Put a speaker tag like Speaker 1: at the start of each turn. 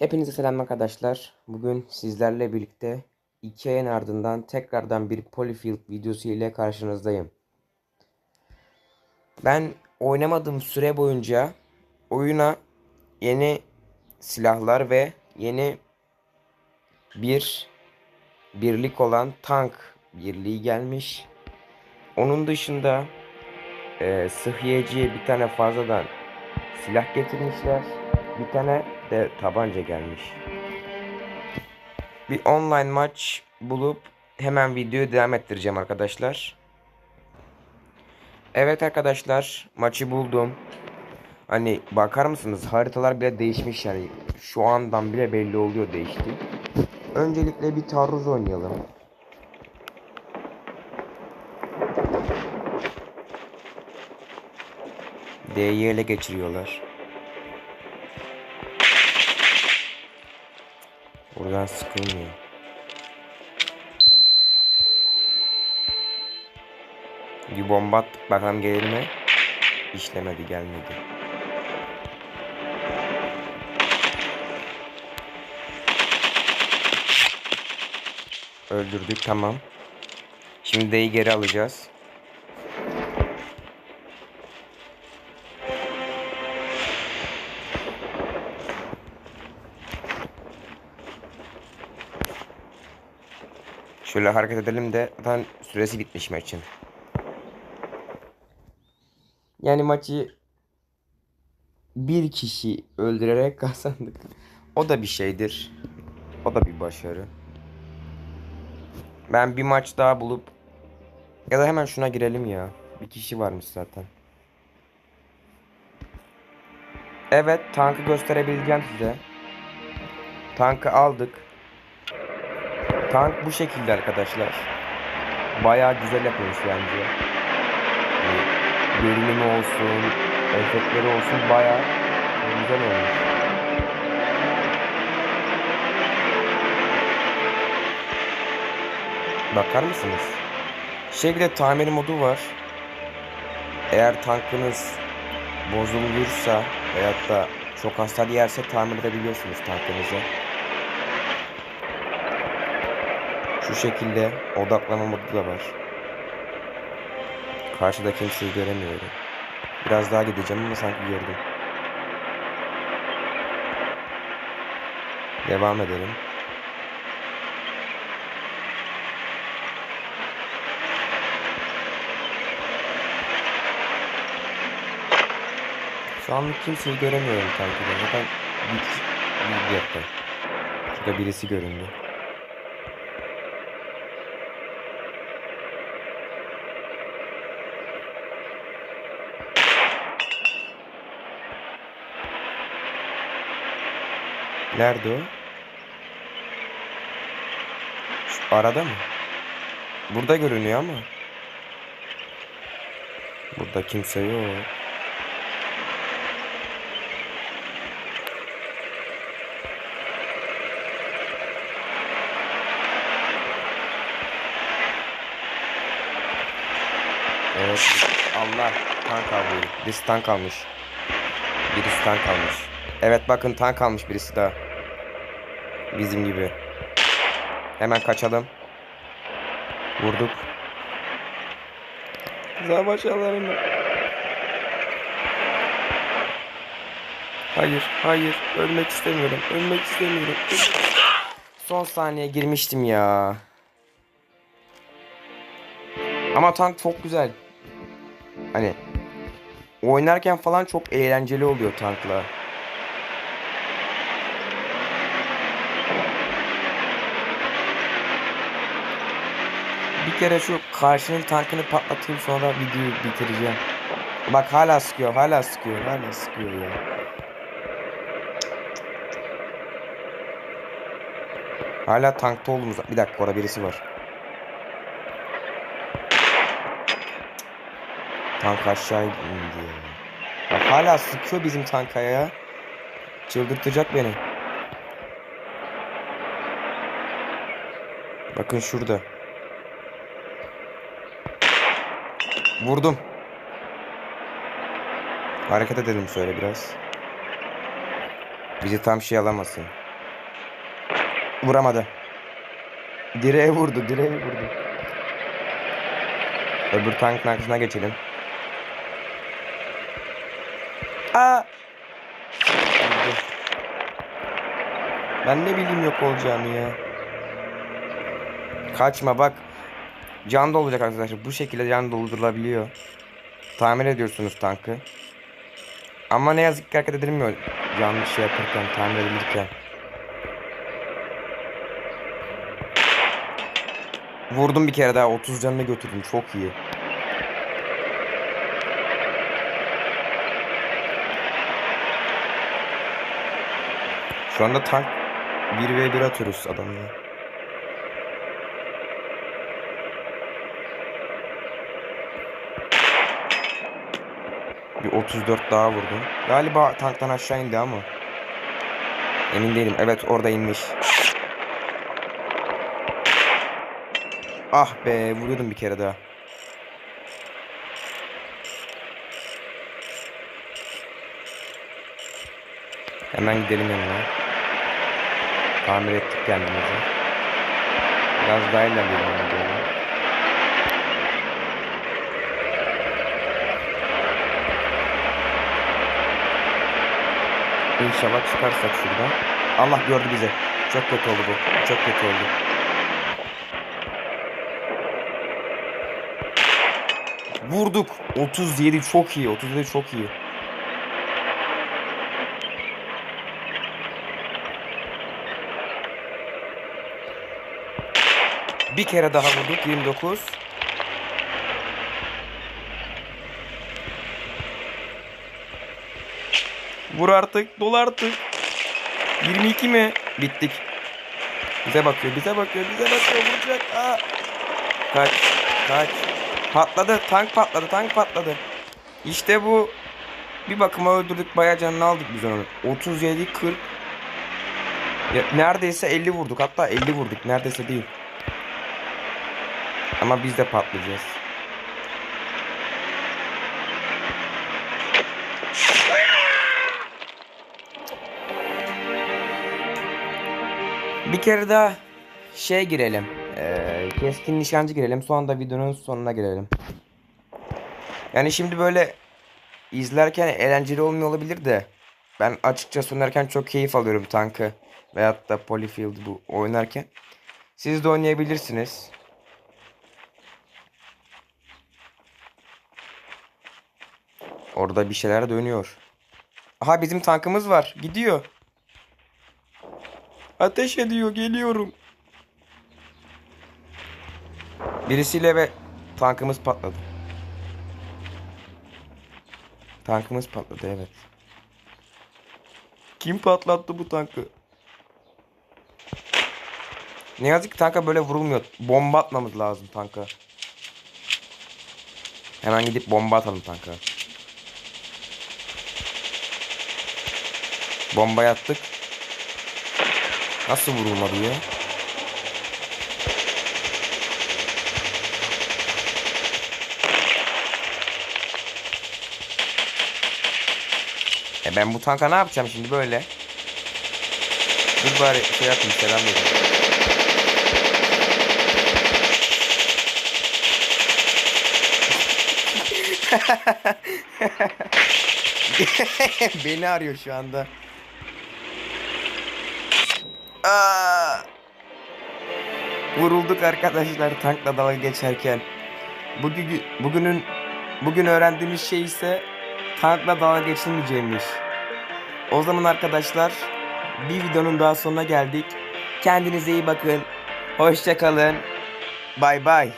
Speaker 1: Hepinize selam arkadaşlar. Bugün sizlerle birlikte iki ayın ardından tekrardan bir Polyfield videosu ile karşınızdayım. Ben oynamadığım süre boyunca oyuna yeni silahlar ve yeni bir birlik olan tank birliği gelmiş. Onun dışında e, sıhhiyeciye bir tane fazladan silah getirmişler. Bir tane de tabanca gelmiş. Bir online maç bulup hemen videoyu devam ettireceğim arkadaşlar. Evet arkadaşlar maçı buldum. Hani bakar mısınız haritalar bile değişmiş yani şu andan bile belli oluyor değişti. Öncelikle bir taarruz oynayalım. D'yi ele geçiriyorlar. Buradan sıkılmıyor. Bir bomba attık bakalım gelir mi? İşlemedi gelmedi. Öldürdük tamam. Şimdi D'yi geri alacağız. Şöyle hareket edelim de zaten süresi bitmiş maçın. Yani maçı bir kişi öldürerek kazandık. O da bir şeydir. O da bir başarı. Ben bir maç daha bulup ya da hemen şuna girelim ya. Bir kişi varmış zaten. Evet tankı gösterebileceğim size. Tankı aldık. Tank bu şekilde arkadaşlar. Bayağı güzel yapılmış bence. Görünümü olsun, efektleri olsun bayağı güzel olmuş. Bakar mısınız? Şekilde tamir modu var. Eğer tankınız bozulursa veyahut da çok hasar yerse tamir edebiliyorsunuz tankınızı. Şu şekilde odaklama modu da var. Karşıda kimseyi göremiyorum. Biraz daha gideceğim ama sanki gördüm. Devam edelim. Şu anlık kimseyi göremiyorum tankide. Zaten bir, dakika. Şurada birisi göründü. Nerede o? Şu arada mı? Burada görünüyor ama. Burada kimse yok. Evet. Allah tank alıyor. Birisi tank almış. Birisi tank almış. Evet bakın tank almış birisi daha. Bizim gibi. Hemen kaçalım. Vurduk. Savaş alanına. Hayır, hayır. Ölmek istemiyorum. Ölmek istemiyorum. Son saniye girmiştim ya. Ama tank çok güzel. Hani oynarken falan çok eğlenceli oluyor tankla. Bir kere şu karşının tankını patlatayım sonra videoyu bitireceğim. Bak hala sıkıyor, hala sıkıyor, hala sıkıyor ya. Hala tankta olduğumuz... Bir dakika orada birisi var. Tank aşağı indi ya. Bak hala sıkıyor bizim tankaya ya. Çıldırtacak beni. Bakın şurada. Vurdum. Hareket edelim şöyle biraz. Bizi tam şey alamasın. Vuramadı. Direğe vurdu, direğe vurdu. Öbür tankın arkasına geçelim. Aa! Ben ne bileyim yok olacağını ya. Kaçma bak. Can dolacak arkadaşlar. Bu şekilde can doldurulabiliyor. Tamir ediyorsunuz tankı. Ama ne yazık ki hareket edilmiyor. Can şey yaparken, tamir edilirken. Vurdum bir kere daha 30 canını götürdüm çok iyi. Şu anda tank 1v1 atıyoruz adamla. Bir 34 daha vurdum. Galiba tanktan aşağı indi ama. Emin değilim. Evet orada inmiş. Ah be vuruyordum bir kere daha. Hemen gidelim yanına. Tamir ettik kendimizi. Biraz daha ilerleyelim İnşallah çıkarsak şuradan. Allah gördü bizi. Çok kötü oldu bu. Çok kötü oldu. Vurduk. 37 çok iyi. 37 çok iyi. Bir kere daha vurduk. 29. Vur artık. Dol artık. 22 mi? Bittik. Bize bakıyor. Bize bakıyor. Bize bakıyor. Vuracak. Aa. Kaç. Kaç. Patladı. Tank patladı. Tank patladı. İşte bu. Bir bakıma öldürdük. Bayağı canını aldık biz onu. 37 40. Ya, neredeyse 50 vurduk. Hatta 50 vurduk. Neredeyse değil. Ama biz de patlayacağız. Bir kere daha şey girelim. Ee, keskin nişancı girelim. Sonra da videonun sonuna girelim. Yani şimdi böyle izlerken eğlenceli olmuyor olabilir de ben açıkçası oynarken çok keyif alıyorum tankı veyahut da Polyfield bu oynarken. Siz de oynayabilirsiniz. Orada bir şeyler dönüyor. Aha bizim tankımız var. Gidiyor. Ateş ediyor. Geliyorum. Birisiyle ve tankımız patladı. Tankımız patladı evet. Kim patlattı bu tankı? Ne yazık ki tanka böyle vurulmuyor. Bomba atmamız lazım tanka. Hemen gidip bomba atalım tanka. Bomba attık. Nasıl vurulmadı ya? E ben bu tanka ne yapacağım şimdi böyle? Dur bari şey yapayım selam vereyim. Beni arıyor şu anda. Aa! Vurulduk arkadaşlar tankla dalga geçerken. Bugün bugünün bugün öğrendiğimiz şey ise tankla dalga geçilmeyeceğimiş. O zaman arkadaşlar bir videonun daha sonuna geldik. Kendinize iyi bakın. Hoşça kalın. Bay bay.